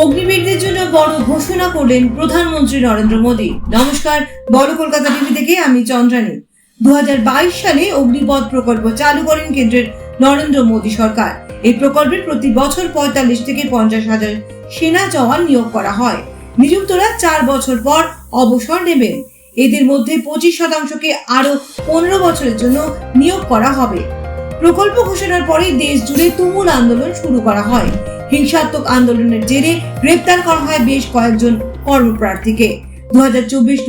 অগ্নিবীরদের জন্য বড় ঘোষণা করলেন প্রধানমন্ত্রী নরেন্দ্র মোদী। নমস্কার, বড় কলকাতা টিভি থেকে আমি চন্দ্রানী। দু সালে অগ্নিপথ প্রকল্প চালু করেন কেন্দ্রের নরেন্দ্র মোদী সরকার। এই প্রকল্পে প্রতি বছর পঁয়তাল্লিশ থেকে পঞ্চাশ হাজার সেনা জওয়ান নিয়োগ করা হয়। নিযুক্তরা চার বছর পর অবসর নেবেন। এদের মধ্যে পঁচিশ শতাংশকে আরও পনেরো বছরের জন্য নিয়োগ করা হবে। প্রকল্প ঘোষণার পরে দেশ জুড়ে তুমুল আন্দোলন শুরু করা হয়। হিংসাত্মক আন্দোলনের জেরে গ্রেপ্তার করা হয় বেশ কয়েকজন কর্মপ্রার্থীকে। দু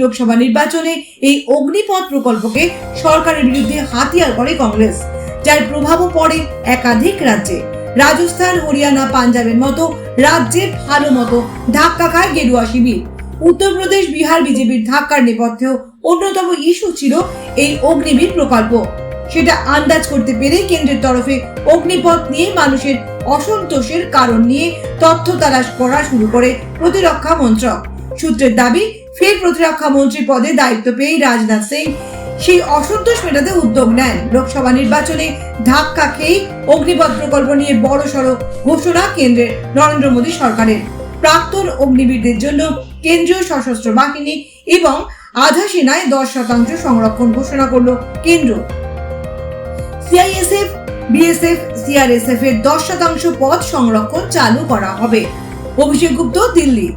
লোকসভা নির্বাচনে এই অগ্নিপথ প্রকল্পকে সরকারের বিরুদ্ধে হাতিয়ার করে কংগ্রেস, যার প্রভাবও পড়ে একাধিক রাজ্যে। রাজস্থান, হরিয়ানা, পাঞ্জাবের মতো রাজ্যে ভালো মতো ধাক্কা খায় গেরুয়া শিবির। উত্তরপ্রদেশ, বিহার, বিজেপির ধাক্কার নেপথ্যেও অন্যতম ইস্যু ছিল এই অগ্নিবীর প্রকল্প। সেটা আন্দাজ করতে পেরে কেন্দ্রের তরফে অগ্নিপথ নিয়ে মানুষের অসন্তোষের কারণ নিয়ে তথ্য তালাশ করা শুরু করে প্রতিরক্ষা মন্ত্রক। সূত্রের দাবি, ফের প্রতিরক্ষা মন্ত্রী পদে দায়িত্ব পেয়ে রাজনাথ সিং সেই অসন্তোষ মেটাতে উদ্যোগ নেন। লোকসভা নির্বাচনে ধাক্কা খেয়ে অগ্নিপথ প্রকল্প নিয়ে বড় সড় ঘোষণা কেন্দ্রের নরেন্দ্র মোদী সরকারের। প্রাক্তন অগ্নিবীরদের জন্য কেন্দ্রীয় সশস্ত্র বাহিনী এবং আধা সেনায় দশ শতাংশ সংরক্ষণ ঘোষণা করল কেন্দ্র। সিআইএসএফ বিএসএফ সিআরএসএফ এর দশ শতাংশ পদ সংরক্ষণ চালু করা হবে। অভিষেক গুপ্ত দিল্লি।